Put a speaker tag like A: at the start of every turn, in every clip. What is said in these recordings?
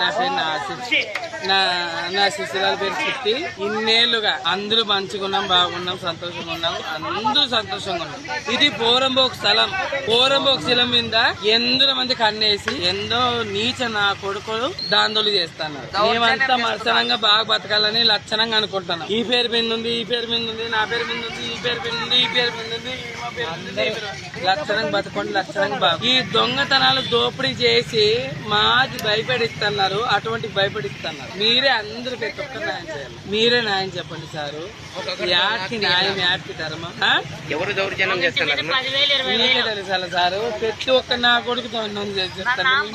A: నా పేరు నా ఆశిష్ నా నా శిశురాల పేరు చిట్టి ఇన్నేళ్ళుగా అందరూ మంచిగున్నాం బాగున్నాం సంతోషంగా ఉన్నాం అందరూ సంతోషంగా ఉన్నాం ఇది పోరంబోక్ స్థలం. పోరంబోక్ స్థలం మీద ఎందరో మంది కన్నేసి ఎందో నీచ నా కొడుకులు దాందులు చేస్తున్నారు. మేమంతా మత్సరంగా బాగా బతకాలని లక్షణంగా అనుకుంటున్నాం. ఈ పేరు మీద ఉంది ఈ పేరు మీద ఉంది నా పేరు మీద ఉంది ఈ పేరు మీద ఉంది ఈ పేరు మీద ఉంది లక్షణంగా బతకండి లక్షణంగా బాగు. ఈ దొంగతనాలు దోపిడీ చేసి మాది భయపెడిస్తున్నారు అటువంటి భయపెడిస్తున్నారు. మీరే అందరూ ప్రతి ఒక్కరు న్యాయం చేయాలి. మీరే న్యాయం చెప్పండి సారు. యాడ్కి న్యాయం యాడ్కి ధర్మం?
B: ఎవరు దౌర్జన్యం చేస్తున్నారు?
A: మీకే తెలుసాలి సారు? ప్రతి ఒక్క నా కొడుకు చేసేస్తాను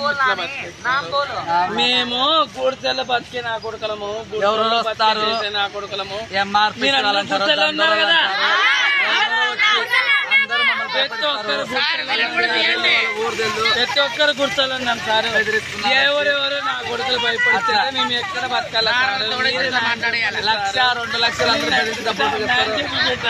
A: మేము గుడిసెల బతికే నా కొడుకులము.
C: ఎవరు వస్తారు?
A: నా కొడుకులము. ప్రతి ఒక్కరు ప్రతి ఒక్కరు గుర్తాలన్నాం సార్. ఎవరెవరు కొడుకులు భయపడితే మేము ఎక్కడ బతకాలి
C: లక్ష రెండు లక్షలు అందరూ డబ్బులు
D: ఇల్లు లేక.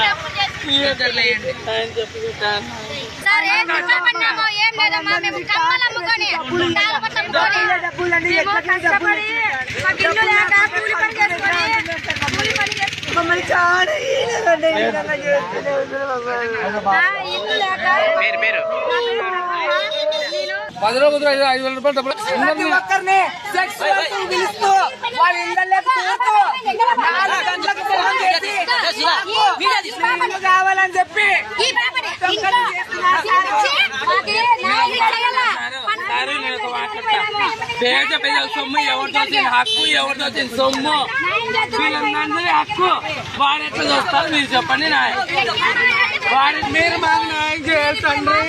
C: పది రోజులు ఐదు వేల రూపాయలు డబ్బులు
E: కావాలని చెప్పి
A: నేను. పేద పెద్ద సొమ్ము ఎవరితో హక్కు ఎవరితో సొమ్ము వీళ్ళందరినీ హక్కు వాడు ఎట్లా చూస్తారు మీరు చెప్పండి నాయ వాడి మీరు మాకు న్యాయం చేయాలి తండ్రి